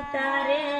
ઉતારે